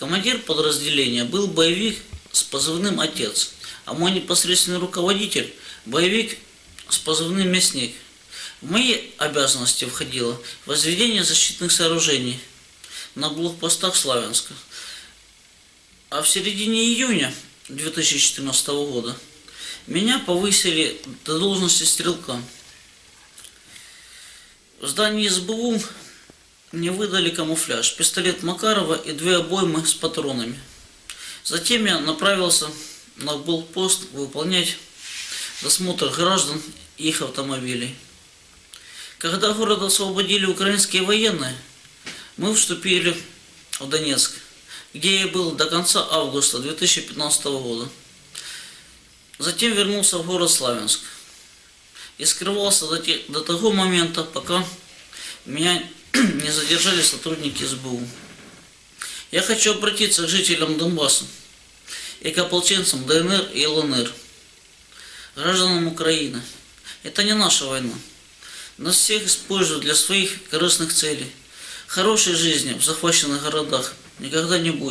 Командир подразделения был боевик с позывным «Отец», а мой непосредственный руководитель – боевик с позывным «Мясник». В мои обязанности входило возведение защитных сооружений на блокпостах Славянска. А в середине июня 2014 года меня повысили до должности стрелка. В здании СБУ мне выдали камуфляж, пистолет Макарова и две обоймы с патронами. Затем я направился на блокпост выполнять досмотр граждан и их автомобилей. Когда город освободили украинские военные, мы вступили в Донецк, где я был до конца августа 2015 года. Затем вернулся в город Славянск и скрывался до, те- до того момента, пока меня не задержали сотрудники СБУ. Я хочу обратиться к жителям Донбасса и к ополченцам ДНР и ЛНР, гражданам Украины. Это не наша война. Нас всех используют для своих корыстных целей. Хорошей жизни в захваченных городах никогда не будет.